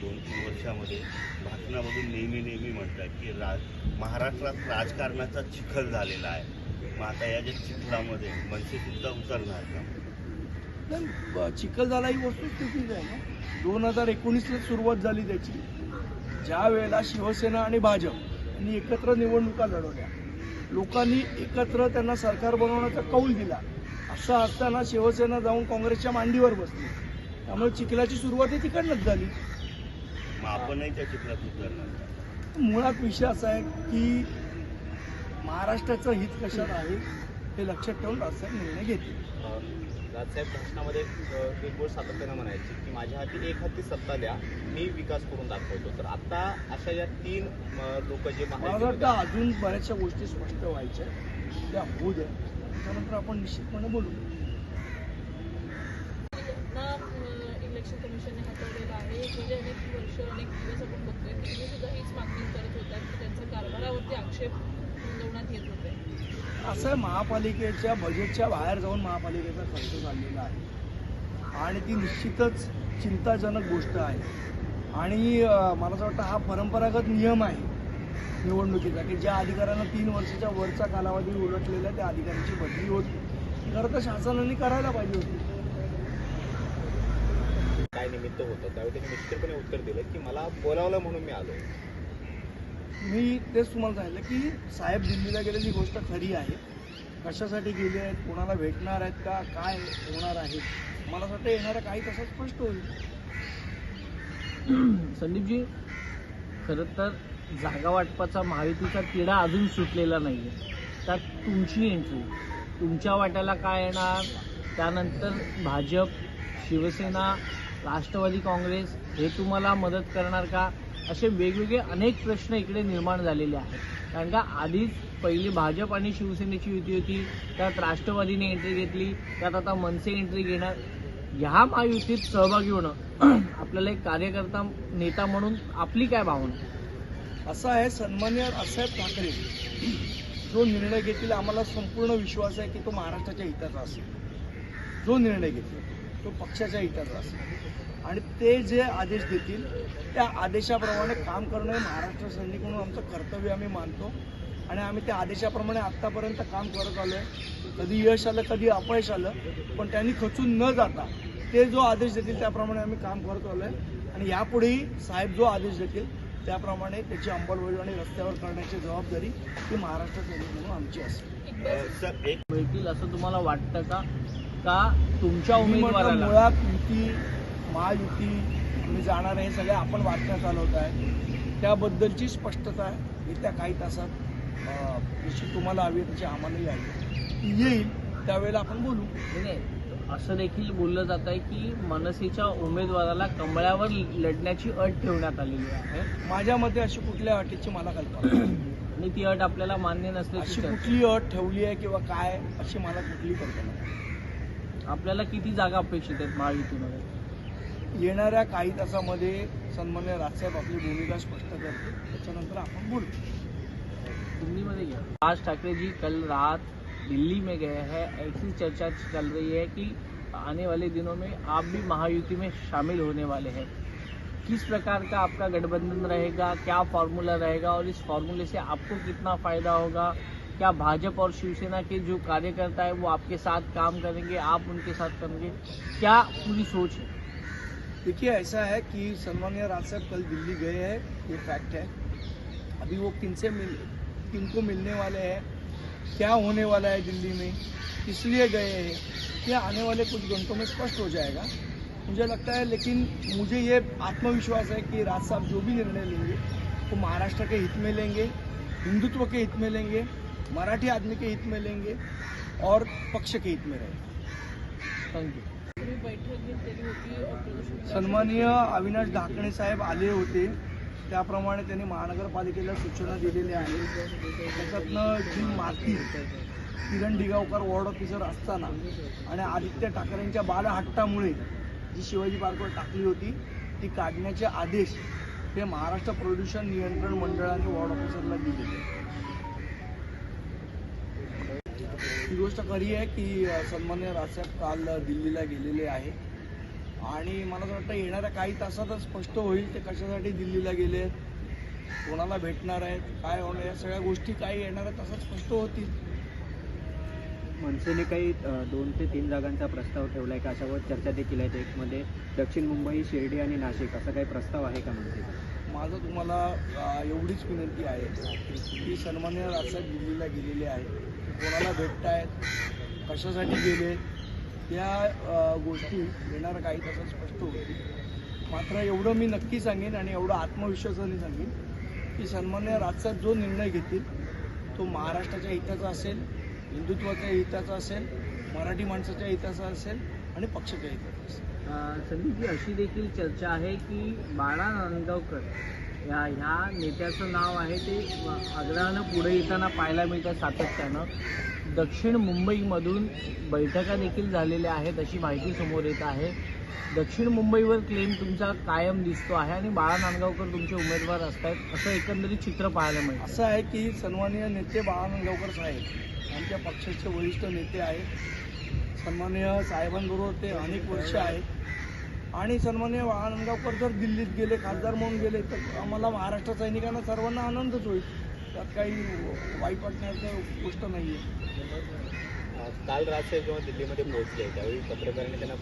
दोन तीन वर्षामध्ये भाषणामधून नेहमी नेहमी म्हणतात की राज महाराष्ट्रात राजकारणाचा चिखल झालेला आहे. मग आता या ज्या चिखलामध्ये मनसेसुद्धा उतरणार का? नाही चिखल झाला ही वस्तुस्थितीच आहे ना. दोन हजार एकोणीसला सुरुवात झाली त्याची. ज्या वेळेला शिवसेना आणि भाजप यांनी एकत्र निवडणुका लढवल्या लोकांनी एकत्र त्यांना सरकार बनवण्याचा कौल दिला. असं असताना शिवसेना जाऊन काँग्रेसच्या मांडीवर बसली. त्यामुळे चिखलाची सुरुवात ही तिकडनंच झाली. मग आपणही त्या चिखलात उतरणार? मुळात विषय असा आहे की महाराष्ट्राचं हित कशात आहे हे लक्षात ठेवून राजसाहेब निर्णय घेतील. राजसाहेब भाषणामध्ये एक गोष्ट सातत्यानं म्हणायची की माझ्या हाती एक हाती सत्ता द्या मी विकास करून दाखवतो. तर आता अशा या तीन लोक जे मला वाटतं अजून बऱ्याचशा गोष्टी स्पष्ट व्हायच्या. त्या होऊ द्या. त्यानंतर आपण निश्चितपणे बोलू. इलेक्शन कमिशनने हाताळलेलं आहे. अनेक वर्ष अनेक दिवस आपण बघतोय. की तुम्ही सुद्धा हीच मागणी करत होतात की त्यांच्या कारभारावरती आक्षेप नोंदवण्यात येत होते. असं महापालिकेच्या बजेटच्या बाहेर जाऊन महापालिकेचा खर्च झालेला आहे. आणि ती निश्चितच चिंताजनक गोष्ट आहे. आणि मला असं वाटतं हा परंपरागत नियम आहे निवडणुकीचा की ज्या अधिकाऱ्यांना तीन वर्षाच्या वरचा कालावधी उलटलेला आहे त्या अधिकाऱ्यांची बदली होती. खरं तर शासनाने करायला पाहिजे होती. काय निमित्त होतं त्यावेळी त्यांनी निश्चितपणे उत्तर दिलं की मला बोलावलं म्हणून मी आलो. मी तेच तुम्हाला सांगितलं की साहेब दिल्लीला गेलेली गोष्ट खरी आहे. कशासाठी गेले आहेत कोणाला भेटणार आहेत का काय होणार आहे? मला असं वाटतं येणाऱ्या काही तासात स्पष्ट होईल. संदीपजी खरं तर जागा वाटपाचा महायुतीचा तिढा अजून सुटलेला नाही आहे त्यात तुमची एंट्री तुमच्या वाट्याला काय येणार? त्यानंतर भाजप शिवसेना राष्ट्रवादी काँग्रेस हे तुम्हाला मदत करणार का? असे वेगवेगळे अनेक प्रश्न इकडे निर्माण झालेले आहेत. कारण का आधीच पहिली भाजप आणि शिवसेनेची युती होती त्यात राष्ट्रवादीने एंट्री घेतली त्यात आता मनसे एंट्री घेणार. ह्या महायुतीत सहभागी होणं आपल्याला एक कार्यकर्ता नेता म्हणून आपली काय भावना? असं आहे सन्मान्य असाहेब ठाकरे. जो निर्णय घेतील आम्हाला संपूर्ण विश्वास आहे की तो महाराष्ट्राच्या हिताचा असेल. जो निर्णय घेतील. तो पक्षाच्या हिताचा असेल. आणि ते जे आदेश देतील त्या आदेशाप्रमाणे काम करणं हे महाराष्ट्र सैनिक म्हणून आमचं कर्तव्य आम्ही मानतो. आणि आम्ही त्या आदेशाप्रमाणे आत्तापर्यंत काम करत आलो आहे कधी यश आलं कधी अपयश आलं पण त्यांनी खचून न जाता ते जो आदेश देतील त्याप्रमाणे आम्ही काम करत आलो आहे आणि यापुढेही साहेब जो आदेश देतील त्याप्रमाणे त्याची अंमलबजावणी रस्त्यावर करण्याची जबाबदारी ही महाराष्ट्र सैनिक म्हणून आमची असेल. सर एक मिळतील असं तुम्हाला वाटतं का? का तुमच्या उमेदवाराला मुळात युती महायुती मी जाणार हे सगळे आपण बातम्या चालवत आहे त्याबद्दलची स्पष्टता येत्या काही तासात जशी तुम्हाला हवी आहे तशी आम्हालाही हवी ती येईल त्यावेळेला आपण बोलू नाही, नाही. असं देखील बोललं जात आहे की मनसेच्या उमेदवाराला कमळावर लढण्याची अट ठेवण्यात आलेली आहे माझ्या मते अशी कुठल्या अटीची मला कल्पना नाही. आणि ती अट आपल्याला मान्य अशी नसल्याची. कुठली अट ठेवली आहे किंवा काय अशी मला कुठली कल्पना नाही. आपल्याला किती जागा अपेक्षित आहेत महायुतीमध्ये? येणाऱ्या काही तासामध्ये सन्मान्य राजसाहेब आपली भूमिका स्पष्ट करतील. त्याच्यानंतर आपण बोलू. हिंदी गया राज ठाकरे जी कल रात दिल्ली में गए हैं. ऐसी चर्चा चल रही है कि आने वाले दिनों में आप भी महायुति में शामिल होने वाले हैं। किस प्रकार का आपका गठबंधन रहेगा? क्या फार्मूला रहेगा? और इस फार्मूले से आपको कितना फायदा होगा? क्या भाजपा और शिवसेना के जो कार्यकर्ता है वो आपके साथ काम करेंगे, आप उनके साथ करेंगे? क्या पूरी सोच है? देखिए, ऐसा है कि सन्मान्य राज साहब कल दिल्ली गए हैं, ये फैक्ट है। अभी वो किन से मिल, किनको मिलने वाले हैं, क्या होने वाला है दिल्ली में, किस लिए गए हैं ये आने वाले कुछ घंटों में स्पष्ट हो जाएगा। मुझे लगता है, लेकिन मुझे ये आत्मविश्वास है कि राज साहब जो भी निर्णय लेंगे, वो तो महाराष्ट्र के हित में लेंगे, हिंदुत्व के हित में लेंगे मराठी आदमी के हित में लेंगे और पक्ष के हित में रहेंगे। थँक्यू यू सन्माननीय अविनाश ढाकणे साहेब आले होते. त्याप्रमाणे त्यांनी महानगरपालिकेला सूचना दिलेल्या आहेत त्याच्यातनं जी माती किरण डिगावकर वॉर्ड ऑफिसर असताना आणि आदित्य ठाकरेंच्या बालहट्टामुळे जी शिवाजी पार्कवर टाकली होती ती काढण्याचे आदेश हे महाराष्ट्र प्रदूषण नियंत्रण मंडळाने वॉर्ड ऑफिसरला दिलेले. ही गोष्ट खरी आहे की सन्मान्य राजसाहेब काल दिल्लीला गेलेले आहे. आणि मला असं वाटतं येणाऱ्या काही तासातच स्पष्ट होईल ते कशासाठी दिल्लीला गेले कोणाला भेटणार आहेत काय होणार या सगळ्या गोष्टी काही येणाऱ्या तासात स्पष्ट होतील. मनसेने काही दोन ते तीन जागांचा प्रस्ताव ठेवलाय का? अशावर चर्चा देखील आहेत एकमध्ये दक्षिण मुंबई शिर्डी आणि नाशिक असा काही प्रस्ताव आहे का मनसेचा? माझं तुम्हाला एवढीच विनंती आहे की सन्मान्य राजसाहेब दिल्लीला गेलेले आहे कोणाला भेटतायत कशासाठी गेले त्या गोष्टी येणाऱ्या काही तासात स्पष्ट होतील. मात्र एवढं मी नक्की सांगेन आणि एवढं आत्मविश्वासाने सांगेन की सन्मान्य राजसाहेब जो निर्णय घेतील तो महाराष्ट्राच्या हिताचा असेल हिंदुत्वाच्या हिताचा असेल मराठी माणसाच्या हिताचा असेल आणि पक्षाच्या हिताचा असेल. संदीपजी अशी देखील चर्चा आहे की बाळा नांदगावकर या ह्या नेत्याचं नाव आहे ते आग्रहानं पुढे येताना पाहायला मिळतं सातत्यानं. दक्षिण मुंबईमधून बैठका देखील झालेल्या आहेत अशी माहिती समोर येत आहे. दक्षिण मुंबईवर क्लेम तुमचा कायम दिसतो आहे आणि बाळा नांदगावकर तुमचे उमेदवार असतात असं एकंदरीत चित्र पाहायला मिळतं. असं आहे की सन्माननीय नेते बाळा नांदगावकर साहेब आमच्या पक्षाचे वरिष्ठ नेते आहेत. सन्माननीय साहेबांबरोबर ते अनेक वर्ष आहेत. आणि सन्मान्य आनंदगावकर जर दिल्लीत गेले खासदार म्हणून गेले तर आम्हाला महाराष्ट्र सैनिकांना सर्वांना आनंदच होईल. त्यात काही वाईट वाटण्याचं गोष्ट नाही आहे काल राजसाहेब जेव्हा दिल्लीमध्ये पोहोचले त्यावेळी पत्रकारांनी त्यांना